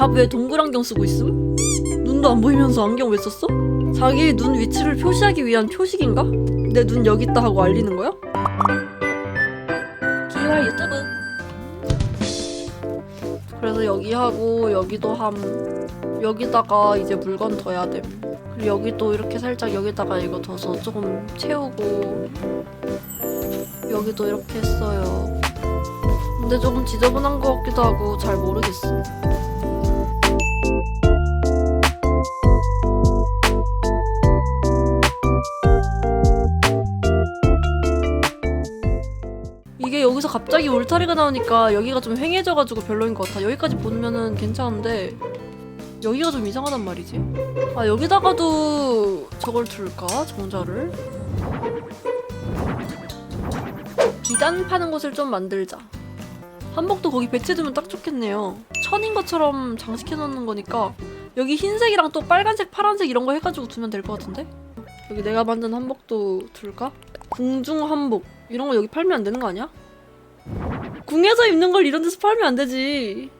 밥 왜 동글 안경 쓰고 있음? 눈도 안 보이면서 안경 왜 썼어? 자기 눈 위치를 표시하기 위한 표식인가? 내 눈 여기 있다 하고 알리는 거야? 기화 유튜브 그래서 여기 하고 여기도 함 여기다가 이제 물건 둬야 됨 그리고 여기도 이렇게 살짝 여기다가 이거 둬서 조금 채우고 여기도 이렇게 했어요 근데 조금 지저분한 것 같기도 하고 잘 모르겠어 갑자기 울타리가 나오니까 여기가 좀 휑해져가지고 별로인 것 같아. 여기까지 보면은 괜찮은데 여기가 좀 이상하단 말이지. 아 여기다가도 저걸 둘까? 정자를? 비단 파는 곳을 좀 만들자. 한복도 거기 배치두면 딱 좋겠네요. 천인 것처럼 장식해 놓는 거니까 여기 흰색이랑 또 빨간색, 파란색 이런 거 해가지고 두면 될 것 같은데? 여기 내가 만든 한복도 둘까? 궁중 한복 이런 거 여기 팔면 안 되는 거 아니야? 궁에서 입는 걸 이런 데서 팔면 안 되지.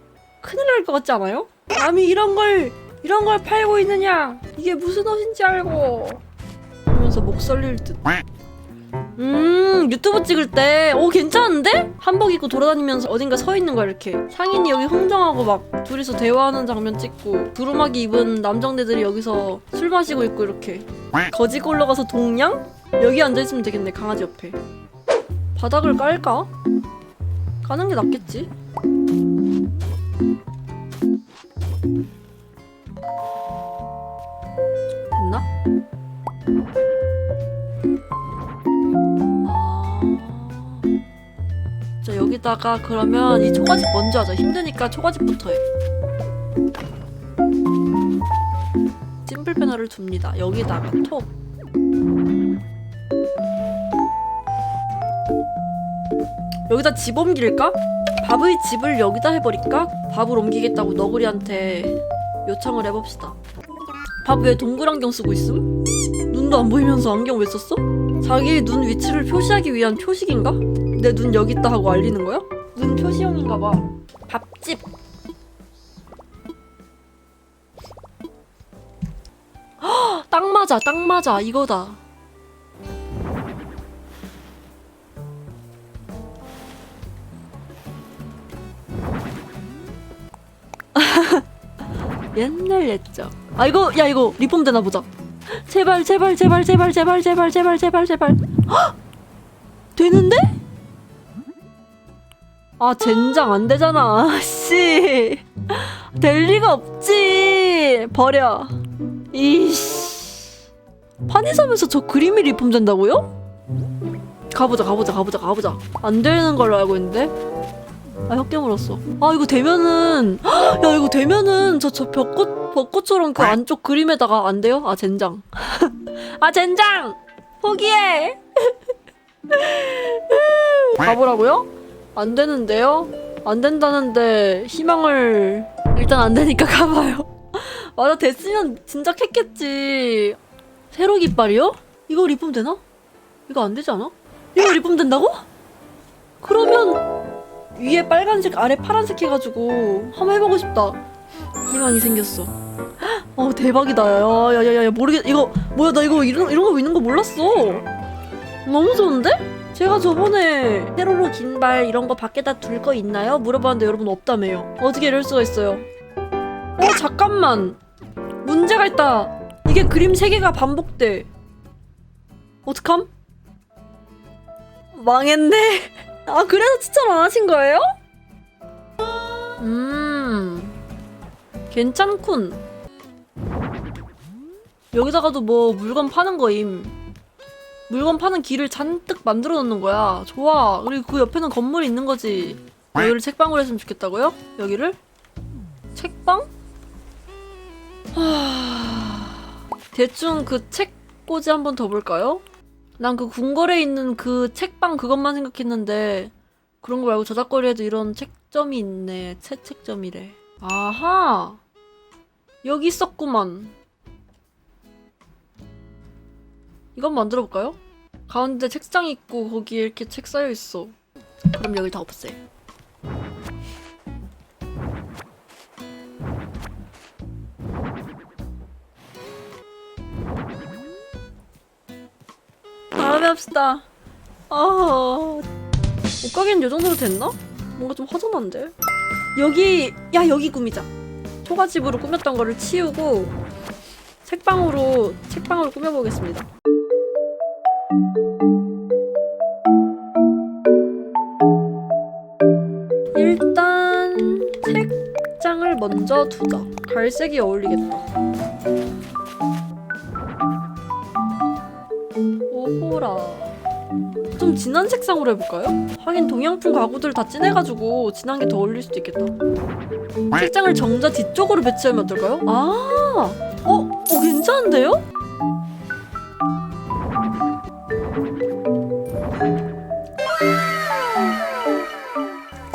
큰일 날 것 같지 않아요? 남이 이런 걸 이런 걸 팔고 있느냐? 이게 무슨 옷인지 알고. 하면서 목 설릴 듯. 음 유튜브 찍을 때 오 괜찮은데? 한복 입고 돌아다니면서 어딘가 서 있는 거야 이렇게 상인이 여기 흥정하고 막 둘이서 대화하는 장면 찍고 두루마기 입은 남정네들이 여기서 술 마시고 있고 이렇게 거지 골러 가서 동양? 여기 앉아있으면 되겠네 강아지 옆에 바닥을 깔까? 까는 게 낫겠지? 됐나? 아... 자 여기다가 그러면 이 초가집 먼저 하자. 힘드니까 초가집부터 해. 찜플 패널을 둡니다. 여기다가 톡 여기다 집 옮길까? 밥의 집을 여기다 해버릴까? 밥을 옮기겠다고 너구리한테 요청을 해봅시다. 밥 왜 동글 안경 쓰고 있음? 눈도 안 보이면서 안경 왜 썼어? 자기 눈 위치를 표시하기 위한 표식인가? 내 눈 여기 있다 하고 알리는 거야? 눈 표시용인가 봐. 밥집. 헉, 딱 맞아, 딱 맞아. 이거다. 옛날 옛적. 아 이거 야 이거 리폼 되나 보자. 제발 제발 제발 제발 제발 제발 제발 제발 제발. 헉! 되는데? 아 젠장 안 되잖아. 씨. 될 리가 없지. 버려. 이씨. 판이섬에서 저 그림이 리폼 된다고요? 가보자 가보자 가보자 가보자. 안 되는 걸로 알고 있는데. 아 혁개 물었어. 아 이거 되면은 헉, 야 이거 되면은 저 저 벚꽃 벚꽃처럼 그 안쪽 그림에다가 안 돼요? 아 젠장. 아 젠장. 포기해. 가보라고요? 안 되는데요? 안 된다는데 희망을 일단 안 되니까 가봐요. 맞아 됐으면 진짜 캤겠지. 세로 깃발이요? 이거 리폼 되나? 이거 안 되지 않아? 이거 리폼 된다고? 그러면 위에 빨간색 아래 파란색 해가지고 한번 해보고 싶다. 희망이 생겼어. 어 대박이다. 야야야야 모르겠 이거 뭐야 나 이거 이런 이런 거 있는 거 몰랐어. 너무 좋은데? 제가 저번에 세로로 긴 발 이런 거 밖에다 둘 거 있나요? 물어봤는데 여러분 없다며요. 어떻게 이럴 수가 있어요? 어 잠깐만. 문제가 있다. 이게 그림 세 개가 반복돼. 어떡함? 망했네 아 그래서 추천 안 하신 거예요? 음 괜찮군 여기다가도 뭐 물건 파는 거임 물건 파는 길을 잔뜩 만들어 놓는 거야 좋아 그리고 그 옆에는 건물이 있는 거지 여기를 책방으로 했으면 좋겠다고요? 여기를? 책방? 하... 대충 그 책 꽂이 한 번 더 볼까요? 난 그 궁궐에 있는 그 책방 그것만 생각했는데 그런 거 말고 저작거리에도 이런 책점이 있네. 채책점이래. 아하. 여기 있었구만. 이건 만들어 볼까요? 가운데 책상 있고 거기에 이렇게 책 쌓여 있어. 그럼 여기 다 없애. 합시다. 아, 옷가게는 요 정도로 됐나? 뭔가 좀 허전한데? 여기, 야, 여기 꾸미자. 초가집으로 꾸몄던 거를 치우고, 책방으로, 책방으로 꾸며보겠습니다. 일단, 책장을 먼저 두자. 갈색이 어울리겠다. 진한 색상으로 해볼까요? 하긴 동양풍 가구들 다 진해가지고 진한 게 더 어울릴 수도 있겠다. 책장을 정자 뒤쪽으로 배치하면 어떨까요? 아, 어, 어 괜찮은데요?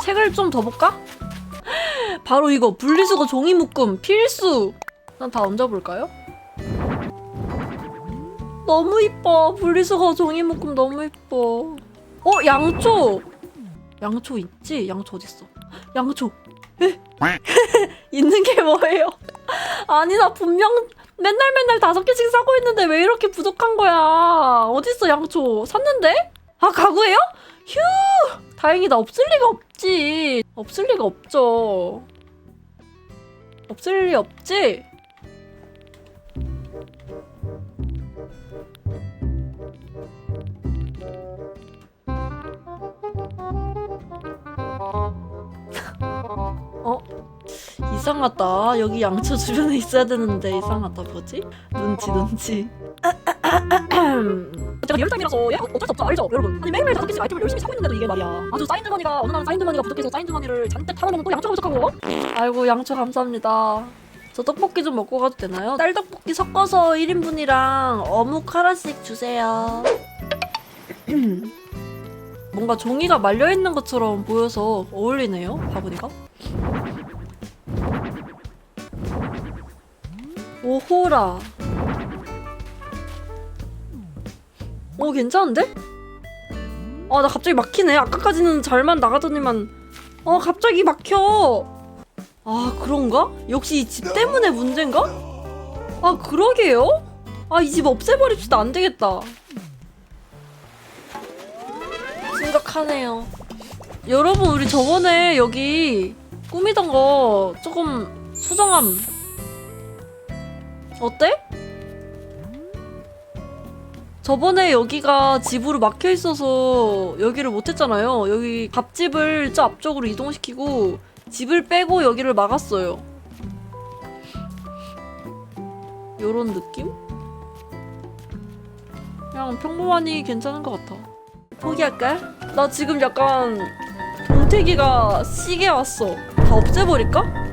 책을 좀 더 볼까? 바로 이거 분리수거 종이 묶음 필수. 난 다 얹어볼까요? 너무 이뻐. 분리수거 종이 묶음 너무 이뻐. 어 양초. 양초 있지? 양초 어딨어? 양초. 에? 있는 게 뭐예요? 아니 나 분명 맨날 맨날 다섯 개씩 사고 있는데 왜 이렇게 부족한 거야? 어딨어 양초? 샀는데? 아 가구예요? 휴! 다행이다. 없을 리가 없지. 없을 리가 없죠. 없을 리 없지? 이상하다. 여기 양초 주변에 있어야 되는데 이상하다. 뭐지? 눈치 눈치. 제가 리얼타임이라서 예? 어쩔 수 없죠 알죠 여러분 아니 매일매일 다섯 개씩 아이템을 열심히 사고 있는데도 이게 말이야 아주 사인 주머니가 어느 날은 사인 주머니가 부족해서 사인 주머니를 잔뜩 털어놓으면 또 양초가 부족하고 아이고 양초 감사합니다 저 떡볶이 좀 먹고 가도 되나요? 쌀떡볶이 섞어서 1인분이랑 어묵 하나씩 주세요 뭔가 종이가 말려있는 것처럼 보여서 어울리네요 바구니가 오호라 오 괜찮은데? 아 나 갑자기 막히네 아까까지는 잘만 나가더니만 어 갑자기 막혀 아 그런가? 역시 이 집 때문에 문제인가? 아 그러게요? 아 이 집 없애버립시다 안 되겠다 심각하네요 여러분 우리 저번에 여기 꾸미던 거 조금 수정함 어때? 저번에 여기가 집으로 막혀 있어서 여기를 못 했잖아요. 여기 밥집을 저 앞쪽으로 이동시키고 집을 빼고 여기를 막았어요. 요런 느낌? 그냥 평범하니 괜찮은 것 같아. 포기할까? 나 지금 약간 동태기가 시게 왔어. 다 없애버릴까?